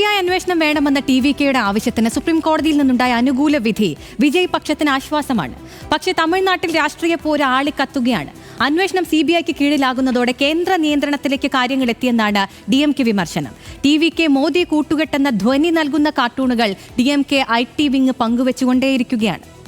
B അന്വേഷണം വേണമെന്ന T V കെയുടെ ആവശ്യത്തിന് സുപ്രീം കോടതിയിൽ നിന്നുണ്ടായ അനുകൂല വിധി വിജയ് പക്ഷത്തിന് ആശ്വാസമാണ്. പക്ഷേ തമിഴ്നാട്ടിൽ രാഷ്ട്രീയ പോര് ആളിക്കത്തുകയാണ്. അന്വേഷണം സി ബി ഐക്ക് കീഴിലാകുന്നതോടെ കേന്ദ്ര നിയന്ത്രണത്തിലേക്ക് കാര്യങ്ങൾ എത്തിയെന്നാണ് ഡി എം കെ വിമർശനം. ടി വി കെ മോദി കൂട്ടുകെട്ടെന്ന ധ്വനി നൽകുന്ന കാർട്ടൂണുകൾ D M K I T wing പങ്കുവച്ചുകൊണ്ടേയിരിക്കുകയാണ്.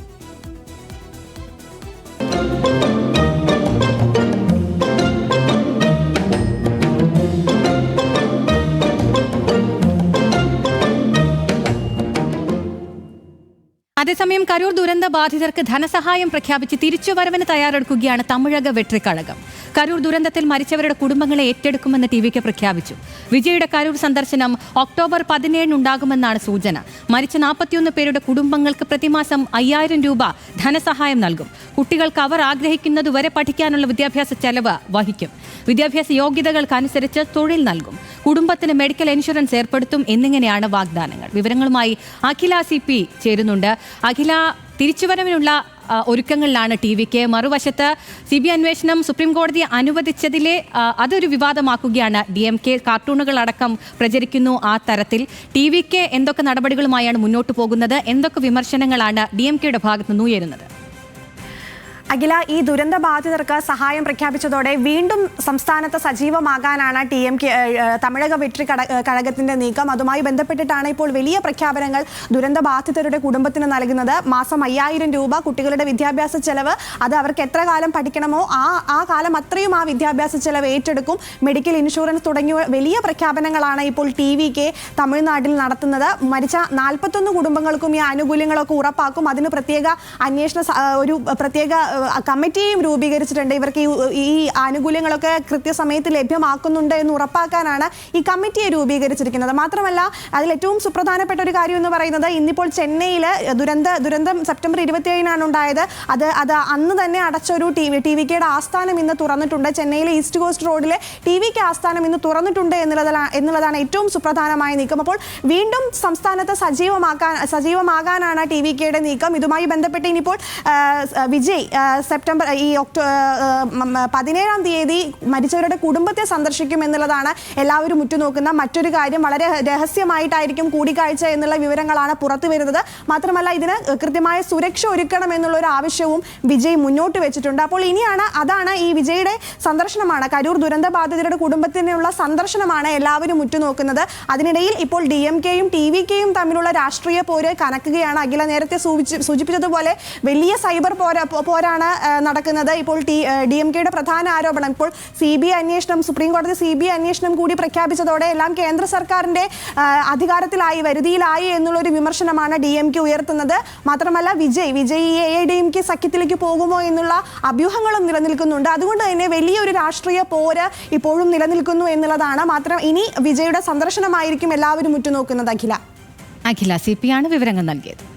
അതേസമയം കരൂർ ദുരന്ത ബാധിതർക്ക് ധനസഹായം പ്രഖ്യാപിച്ച് തിരിച്ചുവരവിന് തയ്യാറെടുക്കുകയാണ് തമിഴക വെട്രിക്കഴകം. കരൂർ ദുരന്തത്തിൽ മരിച്ചവരുടെ കുടുംബങ്ങളെ ഏറ്റെടുക്കുമെന്ന് ടി വിക്ക് പ്രഖ്യാപിച്ചു. വിജയുടെ കരൂർ സന്ദർശനം ഒക്ടോബർ പതിനേഴിന് ഉണ്ടാകുമെന്നാണ് സൂചന. മരിച്ച നാൽപ്പത്തിയൊന്ന് പേരുടെ കുടുംബങ്ങൾക്ക് പ്രതിമാസം അയ്യായിരം രൂപ ധനസഹായം നൽകും. കുട്ടികൾക്ക് അവർ ആഗ്രഹിക്കുന്നതുവരെ പഠിക്കാനുള്ള വിദ്യാഭ്യാസ ചെലവ് വഹിക്കും. വിദ്യാഭ്യാസ യോഗ്യതകൾക്കനുസരിച്ച് തൊഴിൽ നൽകും. കുടുംബത്തിന് മെഡിക്കൽ ഇൻഷുറൻസ് ഏർപ്പെടുത്തും എന്നിങ്ങനെയാണ് വാഗ്ദാനങ്ങൾ. വിവരങ്ങളുമായി അഖില സി പി ചേരുന്നുണ്ട്. അഖില തിരിച്ചുവരവിനുള്ള ഒരുക്കങ്ങളിലാണ് ടി വിക്ക് മറുവശത്ത് സി ബി അന്വേഷണം സുപ്രീം കോടതി അനുവദിച്ചതിലെ അതൊരു വിവാദമാക്കുകയാണ്. ഡി എം കെ കാർട്ടൂണുകളടക്കം പ്രചരിക്കുന്നു ആ തരത്തിൽ. ടി വിക്ക് എന്തൊക്കെ നടപടികളുമായാണ് മുന്നോട്ട് പോകുന്നത്? എന്തൊക്കെ വിമർശനങ്ങളാണ് ഡി എം കെയുടെ ഭാഗത്ത് നിന്ന് ഉയരുന്നത്? അഖില ഈ ദുരന്ത ബാധിതർക്ക് സഹായം പ്രഖ്യാപിച്ചതോടെ വീണ്ടും സംസ്ഥാനത്ത് സജീവമാകാനാണ് T M K Tamilaga Vettri കഴകത്തിന്റെ നീക്കം. അതുമായി ബന്ധപ്പെട്ടിട്ടാണ് ഇപ്പോൾ വലിയ പ്രഖ്യാപനങ്ങൾ ദുരന്ത ബാധിതരുടെ കുടുംബത്തിന് നൽകുന്നത്. മാസം അയ്യായിരം രൂപ കുട്ടികളുടെ വിദ്യാഭ്യാസ ചെലവ്. അത് അവർക്ക് എത്ര കാലം പഠിക്കണമോ ആ ആ കാലം അത്രയും ആ വിദ്യാഭ്യാസ ചെലവ് ഏറ്റെടുക്കും. മെഡിക്കൽ ഇൻഷുറൻസ് തുടങ്ങിയ വലിയ പ്രഖ്യാപനങ്ങളാണ് ഇപ്പോൾ ടി വി കെ തമിഴ്നാട്ടിൽ നടത്തുന്നത്. മരിച്ച നാൽപ്പത്തൊന്ന് കുടുംബങ്ങൾക്കും ഈ ആനുകൂല്യങ്ങളൊക്കെ ഉറപ്പാക്കും. അതിന് പ്രത്യേക അന്വേഷണ ഒരു പ്രത്യേക കമ്മിറ്റിയും രൂപീകരിച്ചിട്ടുണ്ട്. ഇവർക്ക് ഈ ആനുകൂല്യങ്ങളൊക്കെ കൃത്യസമയത്ത് ലഭ്യമാക്കുന്നുണ്ട് എന്ന് ഉറപ്പാക്കാനാണ് ഈ കമ്മിറ്റിയെ രൂപീകരിച്ചിരിക്കുന്നത്. മാത്രമല്ല അതിൽ ഏറ്റവും സുപ്രധാനപ്പെട്ട ഒരു കാര്യം എന്ന് പറയുന്നത് ഇന്നിപ്പോൾ ചെന്നൈയിൽ ദുരന്ത ദുരന്തം സെപ്റ്റംബർ ഇരുപത്തിയേഴിനാണ് ഉണ്ടായത്. അത് അത് അന്ന് തന്നെ അടച്ചൊരു ടി വി ടി വി കെയുടെ ആസ്ഥാനം ഇന്ന് തുറന്നിട്ടുണ്ട്. ചെന്നൈയിലെ east coast road T V K ആസ്ഥാനം ഇന്ന് തുറന്നിട്ടുണ്ട് എന്നുള്ളതാണ് എന്നുള്ളതാണ് ഏറ്റവും സുപ്രധാനമായ നീക്കം. അപ്പോൾ വീണ്ടും സംസ്ഥാനത്ത് സജീവമാക്കാൻ സജീവമാകാനാണ് ടി വി കെയുടെ നീക്കം. ഇതുമായി ബന്ധപ്പെട്ട് ഇനിയിപ്പോൾ വിജയ് സെപ്റ്റംബർ ഈ ഒക്ടോ പതിനേഴാം തീയതി മരിച്ചവരുടെ കുടുംബത്തെ സന്ദർശിക്കും എന്നുള്ളതാണ് എല്ലാവരും ഉറ്റുനോക്കുന്ന മറ്റൊരു കാര്യം. വളരെ രഹസ്യമായിട്ടായിരിക്കും കൂടിക്കാഴ്ച എന്നുള്ള വിവരങ്ങളാണ് പുറത്തു വരുന്നത്. മാത്രമല്ല ഇതിന് കൃത്യമായ സുരക്ഷ ഒരുക്കണം എന്നുള്ള ഒരു ആവശ്യവും വിജയ് മുന്നോട്ട് വെച്ചിട്ടുണ്ട്. അപ്പോൾ ഇനിയാണ് അതാണ് ഈ വിജയുടെ സന്ദർശനമാണ്. കരൂർ ദുരന്ത ബാധിതരുടെ കുടുംബത്തിനുള്ള സന്ദർശനമാണ് എല്ലാവരും ഉറ്റുനോക്കുന്നത്. അതിനിടയിൽ ഇപ്പോൾ ഡി എം കെയും ടി വി കെയും തമ്മിലുള്ള രാഷ്ട്രീയ പോര് കനക്കുകയാണ്. അഖില നേരത്തെ സൂചിപ്പിച്ചതുപോലെ വലിയ സൈബർ പോരാ പോരാണ് ആ, നടക്കുന്നത്. ഇപ്പോൾ ടി ഡി എം കെയുടെ പ്രധാന ആരോപണം. ഇപ്പോൾ സി ബി ഐ അന്വേഷണം സുപ്രീം കോടതി സി ബി ഐ അന്വേഷണം കൂടി പ്രഖ്യാപിച്ചതോടെ എല്ലാം കേന്ദ്ര സർക്കാരിന്റെ അധികാരത്തിലായി വരുതിയിലായി എന്നുള്ളൊരു വിമർശനമാണ് ഡി എം കെ ഉയർത്തുന്നത്. മാത്രമല്ല Vijay Vijay A I D M K സഖ്യത്തിലേക്ക് പോകുമോ എന്നുള്ള അഭ്യൂഹങ്ങളും നിലനിൽക്കുന്നുണ്ട്. അതുകൊണ്ട് തന്നെ വലിയൊരു രാഷ്ട്രീയ പോര് ഇപ്പോഴും നിലനിൽക്കുന്നു എന്നുള്ളതാണ്. മാത്രം ഇനി വിജയുടെ സന്ദർശനമായിരിക്കും എല്ലാവരും ഉറ്റുനോക്കുന്നത് അഖില. അഖില സി പി ആണ് വിവരങ്ങൾ നൽകിയത്.